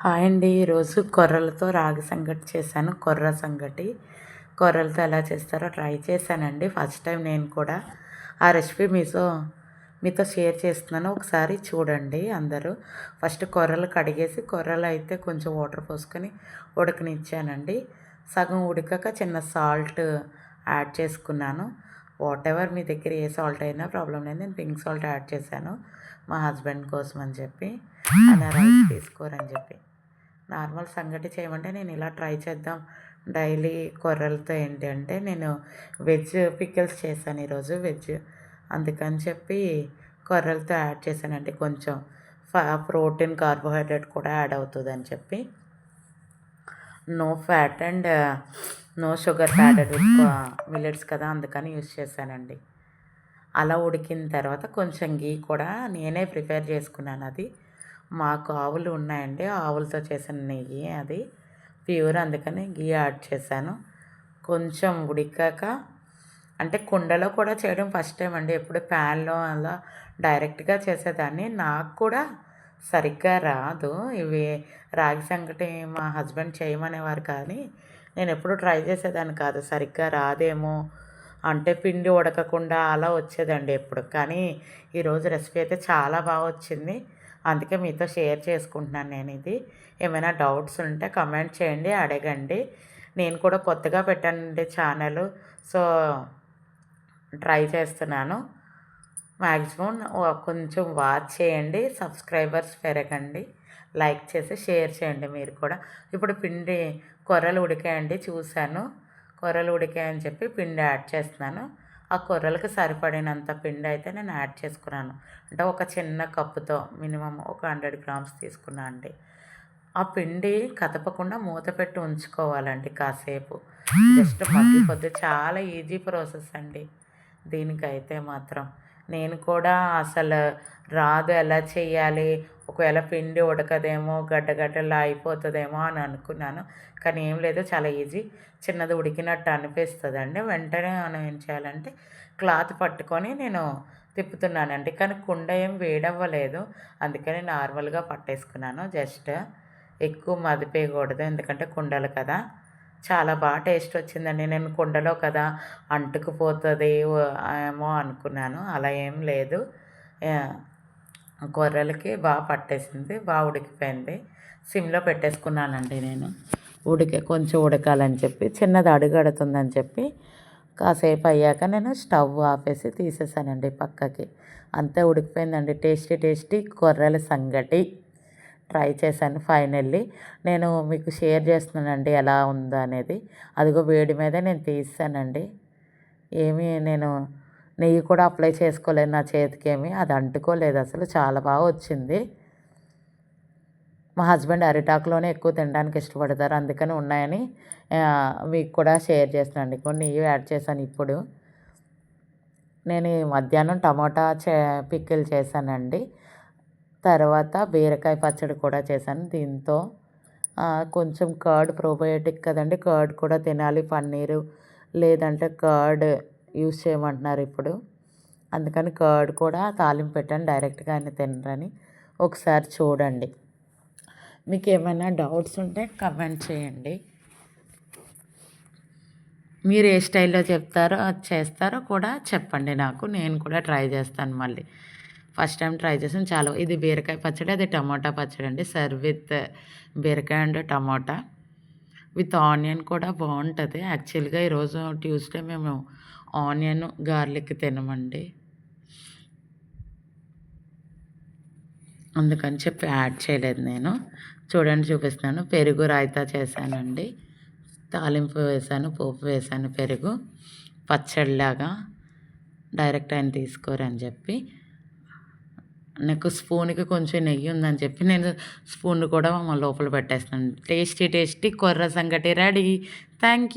Hi అండి. ఈరోజు కొర్రలతో రాగి సంగటి చేశాను. కొర్ర సంగటి. కొర్రలతో ఎలా చేస్తారో ట్రై చేశానండి. ఫస్ట్ టైం నేను కూడా ఆ రెసిపీ మీతో మీతో షేర్ చేస్తున్నాను. ఒకసారి చూడండి అందరూ. ఫస్ట్ కొర్రలు కడిగేసి కొర్రలు అయితే కొంచెం వాటర్ పోసుకొని ఉడకనిచ్చానండి. సగం ఉడకక చిన్న సాల్ట్ యాడ్ చేసుకున్నాను. వాట్ ఎవర్ మీ దగ్గర ఏ సాల్ట్ అయినా ప్రాబ్లం లేదు. నేను పింక్ సాల్ట్ యాడ్ చేశాను. మా హస్బెండ్ కోసం అని చెప్పి. అలా రైస్ తీసుకోరని చెప్పి. నార్మల్ సంగటి చేయమంటే నేను ఇలా ట్రై చేద్దాం. డైలీ కొర్రలతో ఏంటంటే నేను వెజ్ పికిల్స్ చేశాను ఈరోజు వెజ్. అందుకని చెప్పి కొర్రలతో యాడ్ చేశానండి కొంచెం. ప్రోటీన్ కార్బోహైడ్రేట్ కూడా యాడ్ అవుతుంది అని చెప్పి. No fat and no sugar added millets కదా అందుకని యూస్ చేశానండి. అలా ఉడికిన తర్వాత కొంచెం గీ కూడా నేనే ప్రిపేర్ చేసుకున్నాను అది. మాకు ఆవులు ఉన్నాయండి. ఆవులతో చేసిన నెయ్యి అది. ప్యూర్ అందుకని గీ యాడ్ చేశాను. కొంచెం ఉడికాక అంటే కుండలో కూడా చేయడం ఫస్ట్ టైం అండి. ఎప్పుడు ప్యాన్లో అలా డైరెక్ట్గా చేసేదాన్ని. నాకు కూడా సరిగ్గా రాదు. ఇవి రాగి సంగటి మా హస్బెండ్ చేయమనేవారు కానీ నేను ఎప్పుడు ట్రై చేసేదాన్ని కాదు. సరిగ్గా రాదేమో అంటే పిండి ఉడకకుండా అలా వచ్చేదండి ఎప్పుడు. కానీ ఈరోజు రెసిపీ అయితే చాలా బాగా వచ్చింది. అందుకే మీతో షేర్ చేసుకుంటున్నాను నేను ఇది ఏమైనా డౌట్స్ ఉంటే కమెంట్ చేయండి అడగండి. నేను కూడా కొత్తగా పెట్టానండి ఛానల్ సో ట్రై చేస్తున్నాను. మ్యాక్సిమం కొంచెం వాచ్ చేయండి సబ్స్క్రైబర్స్ పెరగండి లైక్ చేసి షేర్ చేయండి మీరు కూడా. ఇప్పుడు పిండి కొర్రలు ఉడికాయండి చూశాను. కొర్రలు ఉడికాయని చెప్పి పిండి యాడ్ చేస్తున్నాను. ఆ కొర్రలకు సరిపడినంత పిండి అయితే నేను యాడ్ చేసుకున్నాను. అంటే ఒక చిన్న కప్పుతో మినిమం ఒక హండ్రెడ్ గ్రామ్స్ తీసుకున్నా అండి. ఆ పిండి కదపకుండా మూత పెట్టి ఉంచుకోవాలండి కాసేపు. జస్ట్ మగ్గిపోద్ది చాలా ఈజీ ప్రాసెస్ అండి. దీనికైతే మాత్రం. నేను కూడా అసలు రాదు ఎలా చేయాలి ఒకవేళ పిండి ఉడకదేమో గడ్డ గడ్డలా అయిపోతుందేమో అని అనుకున్నాను. కానీ ఏం లేదు చాలా ఈజీ. చిన్నది ఉడికినట్టు అనిపిస్తుంది అండి వెంటనే మనం ఏం చేయాలంటే క్లాత్ పట్టుకొని నేను తిప్పుతున్నానండి. కానీ కుండ ఏం వేడవ్వలేదు. అందుకని నార్మల్గా పట్టేసుకున్నాను జస్ట్. ఎక్కువ మదిపేయకూడదు ఎందుకంటే కుండలు కదా. చాలా బాగా టేస్ట్ వచ్చిందండి. నేను కుండలో కదా అంటుకుపోతుంది ఏమో అనుకున్నాను. అలా ఏం లేదు. గొర్రెలకి బాగా పట్టేసింది బాగా ఉడికిపోయింది. సిమ్లో పెట్టేసుకున్నానండి నేను. ఉడికే కొంచెం ఉడకాలని చెప్పి చిన్నది అడుగడుతుందని చెప్పి కాసేపు అయ్యాక నేను స్టవ్ ఆపేసి తీసేసానండి పక్కకి. అంతే ఉడికిపోయిందండి. టేస్టీ టేస్టీ కొర్రల సంగటి. ట్రై చేశాను ఫైనల్లీ. నేను మీకు షేర్ చేస్తున్నానండి ఎలా ఉందో అనేది అదిగో వేడి మీద నేను తీసానండి. ఏమీ నేను నెయ్యి కూడా అప్లై చేసుకోలేదు నా చేతికి అది అంటుకోలేదు అసలు. చాలా బాగా వచ్చింది. మా హస్బెండ్ అరిటాకులోనే ఎక్కువ తినడానికి ఇష్టపడతారు. అందుకని ఉన్నాయని మీకు కూడా షేర్ చేస్తున్నాను కొన్ని నెయ్యి యాడ్ చేశాను ఇప్పుడు. నేను మధ్యాహ్నం టమాటా చే పిక్కిల్ చేశానండి. తర్వాత బీరకాయ పచ్చడి కూడా చేశాను దీంతో. కొంచెం కర్డ్ ప్రోబయోటిక్ కదండి కర్డ్ కూడా తినాలి పన్నీరు లేదంటే కర్డ్ యూస్ చేయమంటున్నారు ఇప్పుడు. అందుకని కర్డ్ కూడా తాలింపు పెట్టాను డైరెక్ట్గా ఆయన తినరని. ఒకసారి చూడండి. మీకు ఏమైనా డౌట్స్ ఉంటే కమెంట్ చేయండి. మీరు ఏ స్టైల్లో చెప్తారో చేస్తారో కూడా చెప్పండి నాకు నేను కూడా ట్రై చేస్తాను మళ్ళీ. ఫస్ట్ టైం ట్రై చేసాను. చాలా ఇది బీరకాయ పచ్చడి అది టమాటా పచ్చడి అండి. సర్వ్ విత్ బీరకాయ అండ్ టమాటా విత్ ఆనియన్ కూడా బాగుంటుంది. యాక్చువల్గా ఈరోజు ట్యూస్డే మేము ఆనియన్ గార్లిక్ తినమండి. అందుకని చెప్పి యాడ్ చేయలేదు నేను. చూడండి చూపిస్తున్నాను పెరుగు రాయితా చేశానండి. తాలింపు వేసాను పోపు వేసాను పెరుగు. పచ్చడిలాగా డైరెక్ట్ ఆయన తీసుకోరని చెప్పి నాకు స్పూన్కి కొంచెం నెయ్యి ఉందని చెప్పి నేను స్పూన్ కూడా లోపల పెట్టేస్తాను. టేస్టీ టేస్టీ కొర్ర సంగటి రెడీ. Thank you